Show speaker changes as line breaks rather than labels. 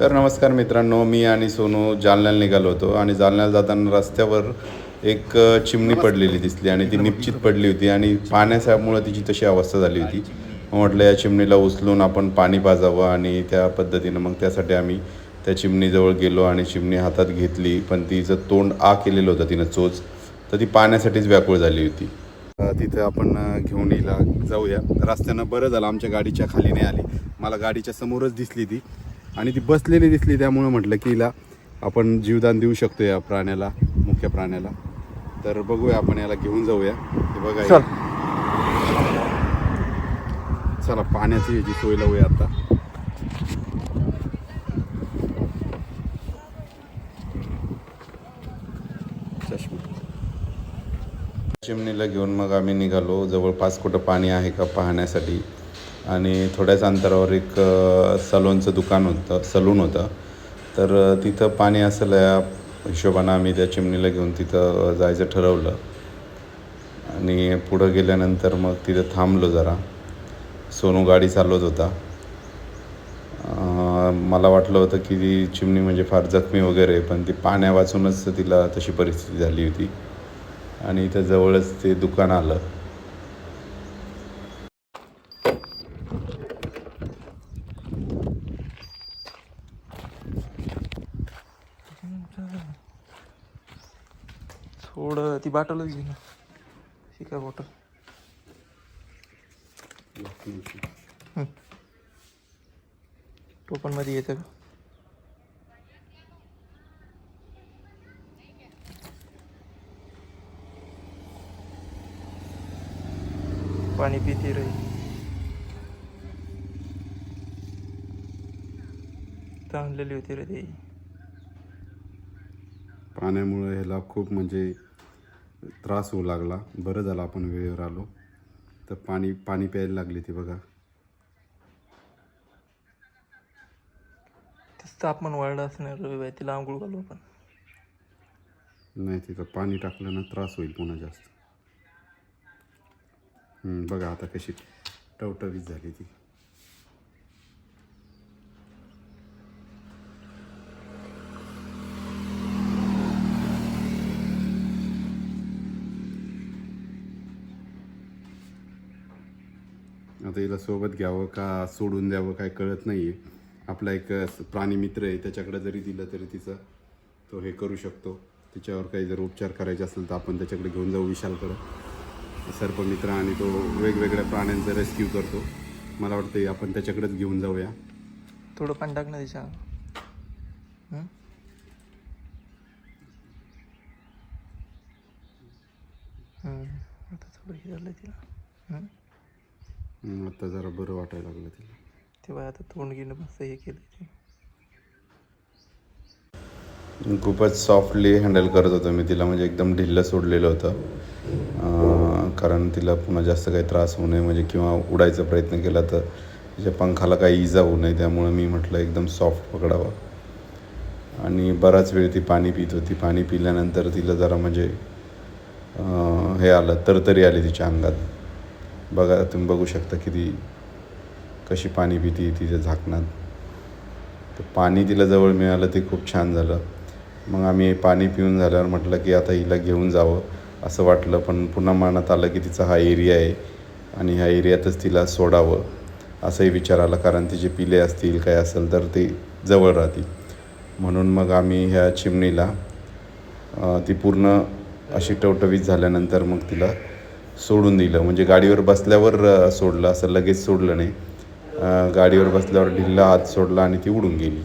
तर नमस्कार मित्रांनो मी आणि सोनू जालन्याला निघालो होतो आणि जालन्याला जाताना रस्त्यावर एक चिमणी पडलेली दिसली आणि ती निश्चित पडली होती आणि पाण्यामुळे तिची तशी अवस्था झाली होती. म्हटलं या चिमणीला उचलून आपण पाणी पाजावं आणि त्या पद्धतीनं मग त्यासाठी आम्ही त्या चिमणीजवळ गेलो आणि चिमणी हातात घेतली. पण तिचं तोंड आ केलेलं होतं तिनं चोच. तर ती पाण्यासाठीच व्याकुळ झाली होती. तिथं आपण घेऊन येईल जाऊया. रस्त्यानं बरं झालं आमच्या गाडीच्या खाली नाही आली. मला गाडीच्या समोरच दिसली ती. आणि ती बसलेली दिसली त्यामुळं म्हटलं की हिला आपण जीवदान देऊ शकतो या प्राण्याला मुख्य प्राण्याला. तर बघूया आपण याला घेऊन जाऊया. हे बघा हे. चला. पाण्याची ह्याची सोय लावूया आता. चष्मा. चिमणीला घेऊन मग आम्ही निघालो. जवळपास कुठं पाणी आहे का पाहण्यासाठी. आणि थोड्याच अंतरावर एक सलूनचं सलोनचं दुकान होतं सलून होतं. तर तिथं पाणी असेल या हिशोबानं आम्ही त्या चिमणीला घेऊन तिथं जायचं ठरवलं. आणि पुढं गेल्यानंतर मग तिथं थांबलो जरा. सोनू गाडी चालवत होता. मला वाटलं होतं की ती चिमणी म्हणजे फार जखमी वगैरे आहे, पण ती पाण्या वाचूनच तिला तशी परिस्थिती झाली होती. आणि इथं जवळच ते दुकान आलं.
थोडं ती बाटलच घे ना शिका बॉटल बॉटल टोपणमध्ये येतं का? पाणी पिते रे ताणलेली होती रे ती.
पाण्यामुळे ह्याला खूप म्हणजे त्रास होऊ लागला. बरं झालं आपण वेळेवर आलो. तर पाणी पाणी प्यायला लागली ती बघा.
तेच तापमान वाढलं असणार रे तिला आंघोळ घालू आपण.
नाही तिथं पाणी टाकलं ना त्रास होईल पुन्हा जास्त. बघा आता कशी टवटवीत झाली ती. आता हिला सोबत घ्यावं का सोडून द्यावं काय कळत नाही आहे आपला एक प्राणीमित्र प्राणी मित्र आहे त्याच्याकडे जरी दिलं तरी तिचं तो हे करू शकतो. तिच्यावर काही जर उपचार करायचे असेल तर आपण त्याच्याकडे घेऊन जाऊ विशालकडं. सर्पमित्र आणि तो वेगवेगळ्या प्राण्यांचा रेस्क्यू करतो. मला वाटतं आपण त्याच्याकडेच घेऊन जाऊया.
थोडं पण टाक ना तिच्या आता थोडं हे झालं तिला.
आता जरा बरं वाटायला लागलं तिला.
तेव्हा आता तोंड घेणं मस्त हे केलं
खूपच सॉफ्टली हँडल करत होतो मी तिला म्हणजे एकदम ढिल्लं सोडलेलं होतं. कारण तिला पुन्हा जास्त काही त्रास होऊ नये म्हणजे किंवा उडायचा प्रयत्न केला तर तिच्या पंखाला काही इजा होऊ नये त्यामुळे मी म्हटलं एकदम सॉफ्ट पकडावं. आणि बराच वेळ ती पाणी पित होती. पाणी पिल्यानंतर तिला जरा म्हणजे हे आलं तरतरी आली तिच्या अंगात. बघा तुम्ही बघू शकता की ती कशी पाणी पिती तिच्या झाकणात. तर पाणी तिला जवळ मिळालं ते खूप छान झालं. मग आम्ही पाणी पिऊन झाल्यावर म्हटलं की आता हिला घेऊन जावं असं वाटलं. पण पुन्हा मनात आलं की तिचा हा एरिया आहे आणि ह्या एरियातच तिला सोडावं असंही विचार आला. कारण तिचे पिले असतील काय असेल तर ते जवळ राहतील. म्हणून मग आम्ही ह्या चिमणीला ती पूर्ण अशी टवटवीत झाल्यानंतर मग तिला सोडून दिलं. म्हणजे गाडीवर बसल्यावर सोडलं. असं लगेच सोडलं नाही. गाडीवर बसल्यावर ढिल्ला आत सोडला आणि ती उडून गेली.